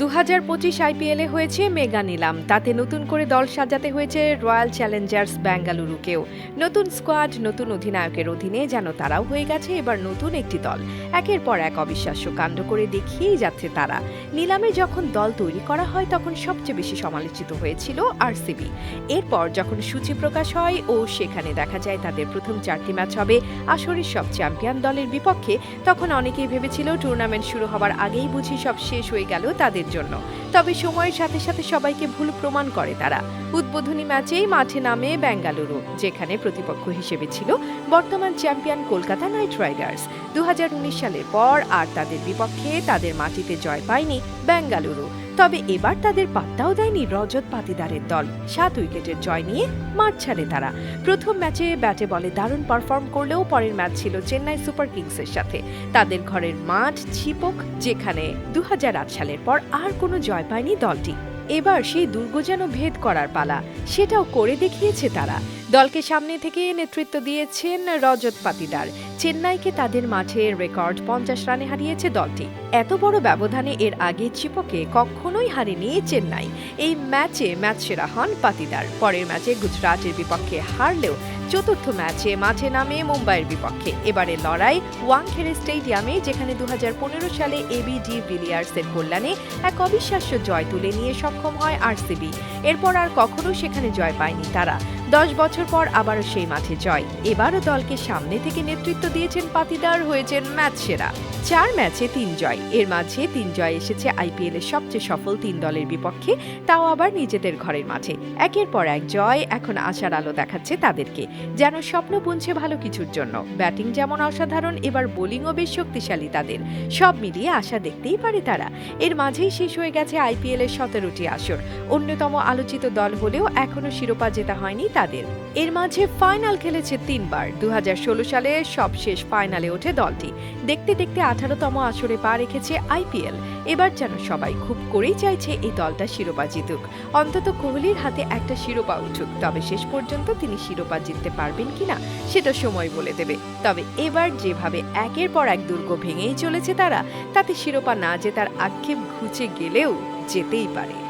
দু হাজার পঁচিশ আইপিএলে হয়েছে মেগা নিলাম। তাতে নতুন করে দল সাজাতে হয়েছে রয়্যাল চ্যালেঞ্জার্স বেঙ্গালুরুকেও নতুন স্কোয়াড, নতুন অধিনায়কের অধীনে যেন তারাও হয়ে গেছে এবার নতুন একটি দল। একের পর এক অবিশ্বাস্য কাণ্ড করে দেখিয়েই যাচ্ছে তারা। নিলামে যখন দল তৈরি করা হয়, তখন সবচেয়ে বেশি সমালোচিত হয়েছিল আরসিবি। এরপর যখন সূচি প্রকাশ হয়, ও সেখানে দেখা যায় তাদের প্রথম চারটি ম্যাচ হবে আসরের সব চ্যাম্পিয়ন দলের বিপক্ষে। তখন অনেকেই ভেবেছিল টুর্নামেন্ট শুরু হবার আগেই বুঝি সব শেষ হয়ে গেল তাদের জন্য তবে সময়ের সাথে সাথে সবাইকে ভুল প্রমাণ করে তারা। উদ্বোধনী ম্যাচেই মাঠে নামে বেঙ্গালুরু, যেখানে প্রতিপক্ষ হিসেবে ছিল বর্তমান চ্যাম্পিয়ন কলকাতা নাইট রাইডার্স। দু সালের পর আর তাদের বিপক্ষে তাদের মাটিতে জয় পায়নি বেঙ্গালুরু। তবে এবার তাদের পাত্তাও দেয়নি রজত পাতিদারের দল। সাত উইকেটের জয় নিয়ে মাঠ ছাড়ে তারা। প্রথম ম্যাচে ব্যাটে বলে দারুণ পারফর্ম করলেও পরের ম্যাচ ছিল চেন্নাই সুপার কিংসের সাথে। তাদের ঘরের মাঠ ছিপক, যেখানে দু হাজার আট সালের পর আর কোনো জয় পায়নি দলটি। এবার সেই দুর্গ যেন ভেদ করার পালা, সেটাও করে দেখিয়েছে তারা। দলকে সামনে থেকে নেতৃত্ব দিয়েছেন রজত পাতিদার। চেন্নাইকে তাদের মাঠে রেকর্ড পঞ্চাশ রানে হারিয়েছে দলটি। এত বড় ব্যবধানে এর আগে চিপকে কখনোই হারেনি চেন্নাই। এই ম্যাচে ম্যাচ সেরা হন পাতিদার। পরের ম্যাচে গুজরাটের বিপক্ষে হারলেও চতুর্থ ম্যাচে মাঠে নামে মুম্বাইয়ের বিপক্ষে। এবারে লড়াই ওয়াংখেড়ে স্টেডিয়ামে, যেখানে দু হাজার পনেরো সালে এবি ডি ভিলিয়ার্সের কল্যাণে এক অবিশ্বাস্য জয় তুলে নিয়ে সক্ষম হয় আরসিবি। এরপর আর কখনো সেখানে জয় পায়নি তারা। দশ বছর পর আবারও সেই মাঠে জয়। এবারও দলকে সামনে থেকে নেতৃত্ব দিয়েছেন পাতিদার, হয়েছেন ম্যাচ সেরা। চার ম্যাচে তিন জয়। এর মাঝে তিন জয় এসেছে আইপিএল এর সবচেয়ে সফল তিন দলের বিপক্ষে, তাও আবার নিজেদের ঘরের মাঠে। একের পর এক জয়, এখন আশার আলো দেখাচ্ছে তাদেরকে। যেন স্বপ্ন বুনছে ভালো কিছুর জন্য। ব্যাটিং যেমন অসাধারণ, এবার বোলিংও বেশ শক্তিশালী তাদের। সব মিলিয়ে আশা দেখতেই পারে তারা। এর মাঝেই শেষ হয়ে গেছে আইপিএল এর সতেরোটি আসর। অন্যতম আলোচিত দল হলেও এখনও শিরোপা জেতা হয়নি তাদের। এর মাঝে ফাইনাল খেলেছে তিনবার। দু সালে সবশেষ ফাইনালে ওঠে দলটি। দেখতে দেখতে আঠারোতম আসরে পা রেখেছে আইপিএল এবার যেন সবাই খুব করেই চাইছে এই দলটা শিরোপা জিতুক। অন্তত কোহলির হাতে একটা শিরোপা উঠুক। তবে শেষ পর্যন্ত তিনি শিরোপা জিততে পারবেন কিনা, সেটা সময় বলে দেবে। তবে এবার যেভাবে একের পর এক দুর্গ ভেঙেই চলেছে তারা, তাতে শিরোপা না জেতার আক্ষেপ ঘুচে গেলেও যেতেই পারে।